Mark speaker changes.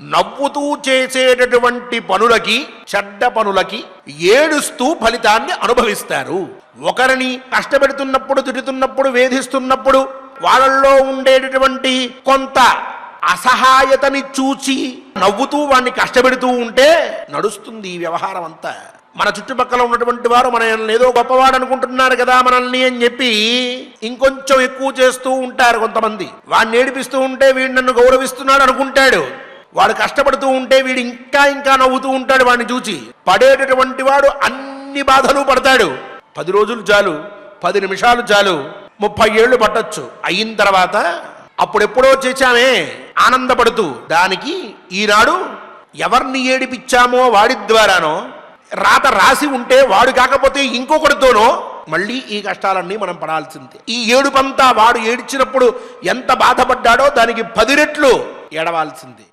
Speaker 1: నవ్వుతూ చేసేటటువంటి పనులకి చెడ్డ పనులకి ఏడుస్తూ ఫలితాన్ని అనుభవిస్తారు. ఒకరిని కష్టపెడుతున్నప్పుడు తిడుతున్నప్పుడు వేధిస్తున్నప్పుడు వాళ్ళల్లో ఉండేటటువంటి కొంత అసహాయతని చూచి నవ్వుతూ వాడిని కష్టపెడుతూ ఉంటే నడుస్తుంది ఈ వ్యవహారం అంతా. మన చుట్టుపక్కల ఉన్నటువంటి వారు మనల్ని ఏదో గొప్పవాడు అనుకుంటున్నారు కదా మనల్ని అని చెప్పి ఇంకొంచెం ఎక్కువ చేస్తూ ఉంటారు కొంతమంది. వాడిని ఏడిపిస్తూ ఉంటే వీడు నన్ను గౌరవిస్తున్నాడు అనుకుంటాడు. వాడు కష్టపడుతూ ఉంటే వీడు ఇంకా ఇంకా నవ్వుతూ ఉంటాడు వాడిని చూచి. పడేటటువంటి వాడు అన్ని బాధలు పడతాడు. పది రోజులు చాలు పది నిమిషాలు చాలు ముప్పై ఏళ్ళు పట్టొచ్చు. అయిన తర్వాత అప్పుడెప్పుడో చేశామే ఆనందపడుతూ. దానికి ఈనాడు ఎవరిని ఏడిపించామో వాడి ద్వారానో రాత రాసి ఉంటే వాడు కాకపోతే ఇంకొకటితోనో మళ్ళీ ఈ కష్టాలన్నీ మనం పడాల్సిందే. ఈ ఏడుపంతా వాడు ఏడ్చినప్పుడు ఎంత బాధపడ్డాడో దానికి పది రెట్లు ఏడవాల్సిందే.